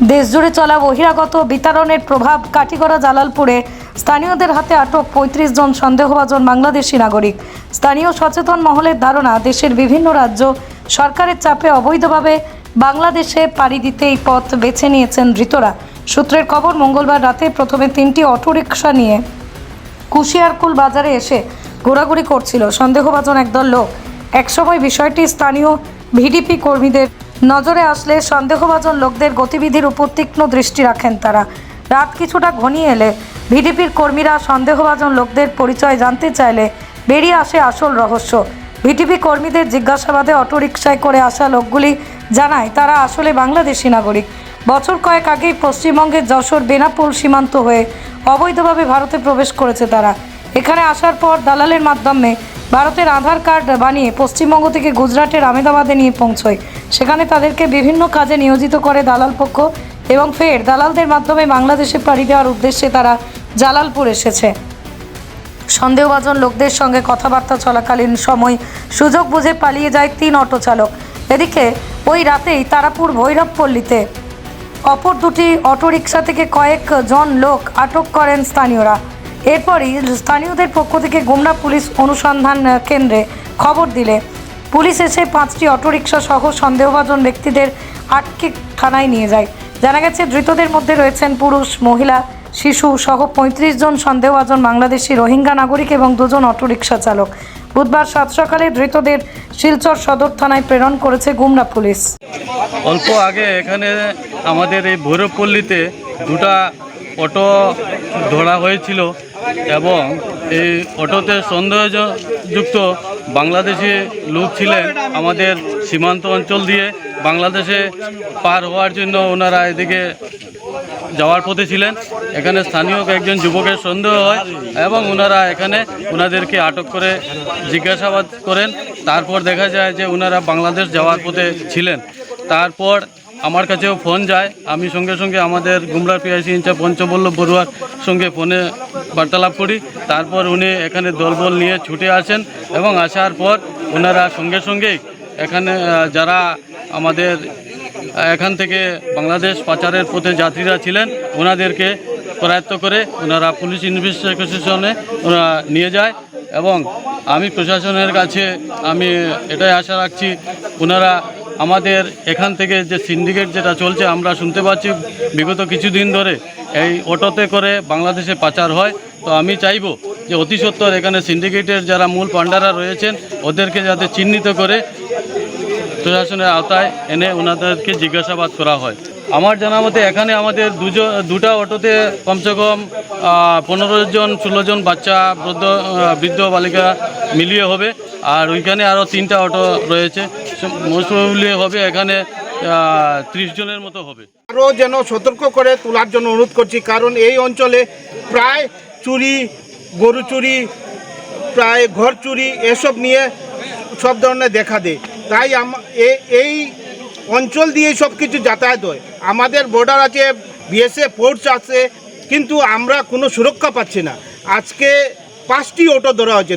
দেশজুড়ে চলা বহিরাগত বিতরণের প্রভাব কাটিগড়া জালালপুরে। স্থানীয়দের হাতে আটক পঁয়ত্রিশ জন সন্দেহভাজন বাংলাদেশি নাগরিক। স্থানীয় সচেতন মহলের ধারণা, দেশের বিভিন্ন রাজ্য সরকারের চাপে অবৈধভাবে বাংলাদেশে পাড়ি দিতে এই পথ বেছে নিয়েছেন ধৃতরা। সূত্রের খবর, মঙ্গলবার রাতে প্রথমে তিনটি অটোরিকশা নিয়ে কুশিয়ারকুল বাজারে এসে ঘোরাঘুরি করছিল। সন্দেহভাজন একদল লোক। একসময় বিষয়টি স্থানীয় ভিডিপি কর্মীদের নজরে আসলে সন্দেহভাজন লোকদের গতিবিধির উপর তীক্ষ্ণ দৃষ্টি রাখেন তারা। রাত কিছুটা ঘনিয়ে এলে ভিডিপির কর্মীরা সন্দেহভাজন লোকদের পরিচয় জানতে চাইলে বেরিয়ে আসে আসল রহস্য। ভিটিপি কর্মীদের জিজ্ঞাসাবাদে অটোরিকশায় করে আসা লোকগুলি জানায়, তারা আসলে বাংলাদেশি নাগরিক। বছর কয়েক আগেই পশ্চিমবঙ্গের যশোর, বেনাপোল সীমান্ত হয়ে অবৈধভাবে ভারতে প্রবেশ করেছে তারা। এখানে আসার পর দালালের মাধ্যমে ভারতের আধার কার্ড বানিয়ে পশ্চিমবঙ্গ থেকে গুজরাটের আমেদাবাদে নিয়ে পৌঁছয়। সেখানে তাদেরকে বিভিন্ন কাজে নিয়োজিত করে দালাল পক্ষ এবং ফের দালালদের মাধ্যমে বাংলাদেশে পাড়ি দেওয়ার উদ্দেশ্যে তারা জালালপুর এসেছে। সন্দেহভাজন লোকদের সঙ্গে কথাবার্তা চলাকালীন সময় সুযোগ বুঝে পালিয়ে যায় তিন অটো চালক। এদিকে ওই রাতেই তারাপুর ভৈরবপল্লীতে অপর দুটি অটোরিকশা থেকে কয়েক জন লোক আটক করেন স্থানীয়রা। এরপরই স্থানীয়দের পক্ষ থেকে গুমরা পুলিশ অনুসন্ধান কেন্দ্রে খবর দিলে। পুলিশ এসে পাঁচটি অটোরিকশা সহ সন্দেহভাজন ব্যক্তিদের আটকে থানায় নিয়ে যায়। জানা গেছে, ধৃতদের মধ্যে রয়েছেন পুরুষ, মহিলা, শিশু সহ পঁয়ত্রিশ জন সন্দেহভাজন বাংলাদেশি রোহিঙ্গা নাগরিক এবং দুজন অটোরিকশা চালক। বুধবার সাত সকালে ধৃতদের শিলচর সদর থানায় প্রেরণ করেছে গুমরা পুলিশ। অল্প আগে এখানে আমাদের এই ভৈরবপল্লীতে দুটা অটো ধরা হয়েছিল। এবং এই অটোতে সন্দেহযুক্ত বাংলাদেশি লোক ছিলেন আমাদের সীমান্ত অঞ্চল দিয়ে বাংলাদেশে পার হওয়ার জন্য ওনারা এদিকে যাওয়ার পথে ছিলেন। এখানে স্থানীয় একজন যুবকের সন্দেহ হয় এবং ওনারা এখানে ওনাদেরকে আটক করে জিজ্ঞাসাবাদ করেন। তারপর দেখা যায় যে ওনারা বাংলাদেশ যাওয়ার পথে ছিলেন। তারপর আমার কাছেও ফোন যায়। আমি সঙ্গে সঙ্গে আমাদের গুমরা পিআইসি ইনচার্জ পঞ্চবল্লভ বড়ুয়ার সঙ্গে ফোনে বার্তালাপ করি। তারপর উনি এখানে দলবল নিয়ে ছুটে আসেন এবং আসার পর ওনারা সঙ্গে সঙ্গেই এখানে যারা আমাদের এখান থেকে বাংলাদেশ পাচারের পথে যাত্রীরা ছিলেন ওনাদেরকে করায়ত্ত করে ওনারা পুলিশ ইনভেস্টিগেশনে ওরা নিয়ে যায় এবং আমি প্রশাসনের কাছে আমি এটাই আশা রাখছি ওনারা আমাদের এখান থেকে যে সিন্ডিকেট যেটা চলছে, আমরা শুনতে পাচ্ছি বিগত কিছুদিন ধরে এই অটোতে করে বাংলাদেশে পাচার হয়। তো আমি চাইব যে অতি সত্বর এখানে সিন্ডিকেটের যারা মূল পান্ডারা রয়েছেন, ওদেরকে যাতে চিহ্নিত করে প্রশাসনের আওতায় এনে ওনাদেরকে জিজ্ঞাসাবাদ করা হয়। আমার জানা মতে এখানে আমাদের দুজন দুটা অটোতে কমসে কম পনেরো জন, ষোলো জন বাচ্চা, বৃদ্ধ বৃদ্ধ বালিকা মিলিয়ে হবে। আর ওইখানে আরও তিনটা অটো রয়েছে। মোস্ট হবে এখানে ত্রিশ জনের মতো হবে। আরও যেন সতর্ক করে তোলার জন্য অনুরোধ করছি, কারণ এই অঞ্চলে প্রায় চুরি, গরু চুরি, প্রায় ঘর চুরি এসব নিয়ে সব ধরনের দেখা দেয়। তাই এই অঞ্চল দিয়ে সব কিছু যাতায়াত হয়। আমাদের বর্ডার আছে বিএসএফ ফোর্স আছে, কিন্তু আমরা কোনো সুরক্ষা পাচ্ছি না। আজকে পাঁচটি অটো ধরা হয়েছে।